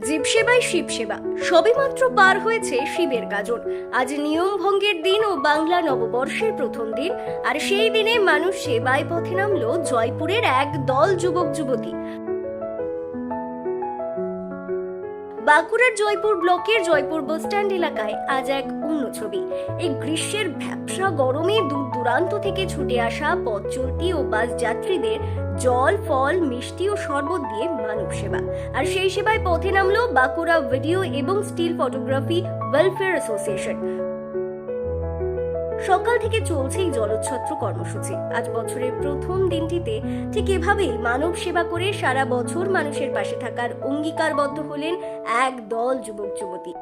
জীব সেবায় শিব সেবা। সবেমাত্র পার হয়েছে শিবের গাজন আজ নিয়ম ভঙ্গের দিন ও বাংলা নববর্ষের প্রথম দিন। আর সেই দিনে মানুষ সেবায় পথে নামলো জয়পুরের এক দল যুবক যুবতী বাঁকুড়ার জয়পুর ব্লকের জয়পুর বাসস্ট্যান্ড এলাকায় আজ এক অন্য ছবি। এই গ্রীষ্মের ভ্যাবসা গরমে দূর দূরান্ত থেকে ছুটে আসা পথ চলতি ও বাস যাত্রীদের জল, ফল, মিষ্টি ও শরবত দিয়ে মানব সেবা। আর সেই সেবায় পথে নামলো বাঁকুড়া ভিডিও এবং স্টিল ফটোগ্রাফি ওয়েলফেয়ার অ্যাসোসিয়েশন সকাল থেকে চলছে এই জলচ্ছত্র কর্মসূচি। আজ বছরের প্রথম দিনটিতে ঠিক এভাবেই মানব সেবা করে সারা বছর মানুষের পাশে থাকার অঙ্গীকারবদ্ধ হলেন এক দল যুবক যুবতী।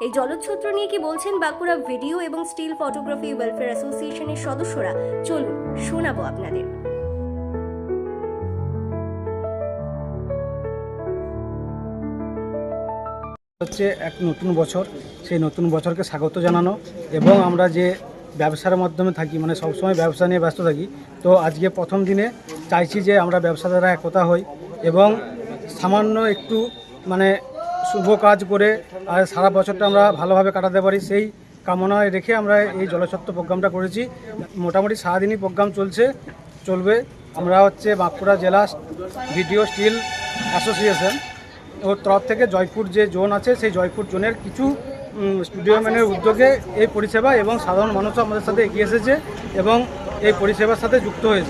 এই জলচ্ছত্র নিয়ে কি বলছেন বাঁকুড়া ভিডিও এবং স্টিল ফটোগ্রাফি ওয়েলফেয়ার অ্যাসোসিয়েশনের সদস্যরা? চলুন, শোনাবো আপনাদের। হচ্ছে এক নতুন বছর। সেই নতুন বছরকে স্বাগত জানানো এবং আমরা যে ব্যবসার মাধ্যমে থাকি মানে সবসময় ব্যবসা নিয়ে ব্যস্ত থাকি, তো আজকে প্রথম দিনে চাইছি যে আমরা ব্যবসাদাররা একতা হই এবং সামান্য একটু মানে শুভ কাজ করে আর সারা বছরটা আমরা ভালোভাবে কাটাতে পারি, সেই কামনায় রেখে আমরা এই জলছত্র প্রোগ্রামটা করেছি। মোটামুটি সারাদিনই প্রোগ্রাম চলছে, চলবে। আমরা হচ্ছে বাঁকুড়া জেলা ভিডিও স্টিল অ্যাসোসিয়েশন। ওর তরফ থেকে জয়পুর যে জোন আছে, সেই জয়পুর জোনের কিছু স্টুডিও ম্যানের উদ্যোগে এই পরিষেবা এবং সাধারণ মানুষও আমাদের সাথে এগিয়ে এসেছে এবং এই পরিষেবার সাথে যুক্ত হয়েছে।